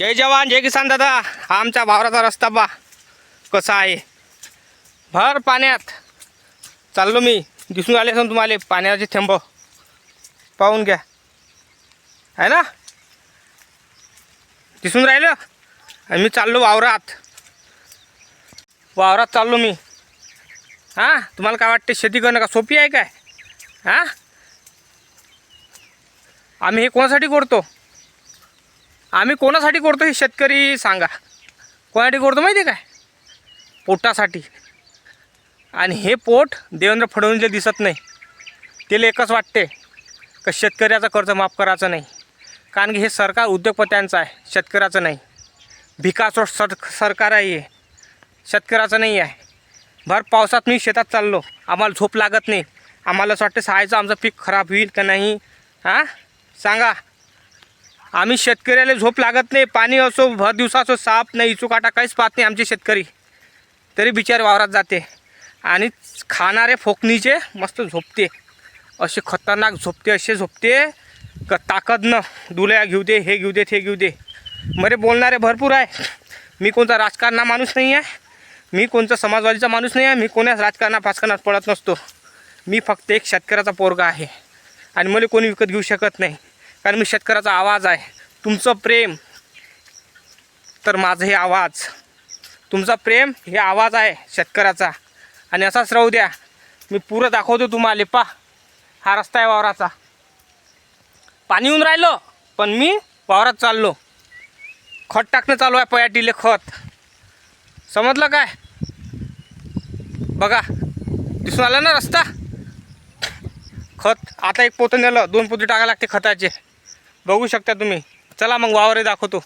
जय जवान जय किसान दादा. हा आमच्या रस्ता बा कसा आहे? भर पाण्यात. चाललो मी. दिसून आले असून तुम्हाला पाण्याचे थेंब. पाहून घ्या. आहे ना? दिसून राहिलं? आणि मी चाललो वावरात. वावरात चाललो मी. हां? तुम्हाला काय वाटते शेती करणं का सोपी आहे काय? हां? आम्ही हे कोणासाठी करतो? आम्ही कोणासाठी करतो हे शेतकरी सांगा. कोणासाठी करतो माहिती आहे काय? पोटासाठी. आणि हे पोट देवेंद्र फडणवीसला दिसत नाही. त्याला एकच वाटते का शेतकऱ्याचं कर्ज माफ करायचं नाही. कारण की हे सरकार उद्योगपत्यांचं आहे शेतकऱ्याचं नाही. भिकासोट सर सरकार आहे हे. शेतकऱ्याचं नाही आहे. भर पावसात मी शेतात चाललो. आम्हाला झोप लागत नाही. आम्हाला असं वाटतं सहायचं आमचं पीक खराब होईल का नाही? हां? सांगा. आम्ही शेतकऱ्याला झोप लागत नाही पाणी असो भर दिवसा असो साप नाही इचुकाटा काहीच पाहत नाही आमचे शेतकरी. तरी बिचारे वावरात जाते. आणि खाणारे फोकणीचे मस्त झोपते. असे खतरनाक झोपते असे झोपते. का ताकद न दुल्या घेऊ दे हे घेऊ दे ते घेऊ दे. मरे बोलणारे भरपूर आहे. मी कोणता राजकारणा माणूस नाही आहे. मी कोणता समाजवादीचा माणूस नाही आहे. मी कोणाच राजकारणा फासकारणात पडत नसतो. मी फक्त एक शेतकऱ्याचा पोरगा आहे. आणि मला कोणी विकत घेऊ शकत नाही. कारण मी शेतकऱ्याचा आवाज आहे. तुमचं प्रेम तर माझं हे आवाज. तुमचा प्रेम हे आवाज आहे शेतकऱ्याचा. आणि असाच राहू द्या. मी पुरं दाखवतो तुम्हाला. पा हा रस्ता आहे वावराचा. पाणी येऊन राहिलं पण मी वावरात चाललो. खत टाकणं चालू आहे पयाटीले खत. समजलं काय? बघा दिसून आलं ना रस्ता? खत आता एक पोतं नेलं दोन पोते टाकायला लागते खताचे. बघू शकता तुम्ही. चला मग वावरे दाखवतो.